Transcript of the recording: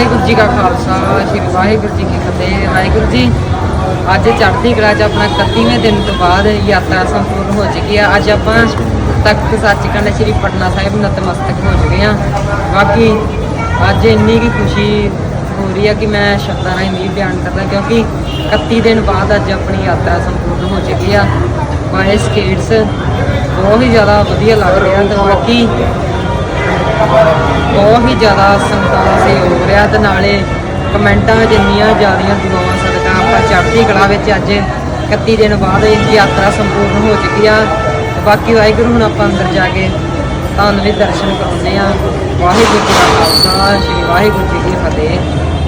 ਵਾਹਿਗੁਰੂ ਜੀ ਕਾ ਖਾਲਸਾ, ਸ੍ਰੀ ਵਾਹਿਗੁਰੂ ਜੀ ਕੀ ਫਤਿਹ। ਵਾਹਿਗੁਰੂ ਜੀ, ਅੱਜ ਚੜ੍ਹਦੀ ਕਲਾ 'ਚ ਆਪਣਾ 31ਵੇਂ ਦਿਨ ਤੋਂ ਬਾਅਦ ਯਾਤਰਾ ਸੰਪੂਰਨ ਹੋ ਚੁੱਕੀ ਆ। ਅੱਜ ਆਪਾਂ ਤਖਤ ਸੱਚਖੰਡ ਸ੍ਰੀ ਪਟਨਾ ਸਾਹਿਬ ਨਤਮਸਤਕ ਹੋ ਚੁੱਕੇ ਆ। ਬਾਕੀ ਅੱਜ ਇੰਨੀ ਕੀ ਖੁਸ਼ੀ ਹੋ ਰਹੀ ਆ ਕਿ ਮੈਂ ਸ਼ਬਦਾਂ ਰਾਹੀਂ ਨਹੀਂ ਬਿਆਨ ਕਰਦਾ, ਕਿਉਂਕਿ 31 ਦਿਨ ਬਾਅਦ ਅੱਜ ਆਪਣੀ ਯਾਤਰਾ ਸੰਪੂਰਨ ਹੋ ਚੁੱਕੀ ਆ। ਬਾਏ ਸਕੇਟਸ ਬਹੁਤ ਹੀ ਜ਼ਿਆਦਾ ਵਧੀਆ ਲੱਗ ਰਿਹਾ ਤੇ ਬਾਕੀ ਬਹੁਤ ਹੀ ਜ਼ਿਆਦਾ ਸੰਗਤਾਂ ਦਾ ਸਹਿਯੋਗ ਰਿਹਾ ਤੇ ਨਾਲੇ ਕਮੈਂਟਾਂ ਜਿੰਨੀਆਂ ਇੰਨੀਆਂ ਜ਼ਿਆਦੀਆਂ ਦੁਆਵਾਂ ਸਦਕਾ ਆਪਾਂ ਚੜ੍ਹਦੀ ਕਲਾ ਵਿੱਚ ਅੱਜ 31 ਦਿਨ ਬਾਅਦ ਇਹ ਯਾਤਰਾ ਸੰਪੂਰਨ ਹੋ ਚੁੱਕੀ ਆ। ਬਾਕੀ ਵਾਹਿਗੁਰੂ ਹੁਣ ਆਪਾਂ ਅੰਦਰ ਜਾ ਕੇ ਤੁਹਾਨੂੰ ਵੀ ਦਰਸ਼ਨ ਕਰਾਉਂਦੇ ਆ। ਵਾਹਿਗੁਰੂ ਜੀ ਕਾ ਖਾਲਸਾ, ਸ੍ਰੀ ਵਾਹਿਗੁਰੂ ਜੀ ਕੀ ਫਤਿਹ।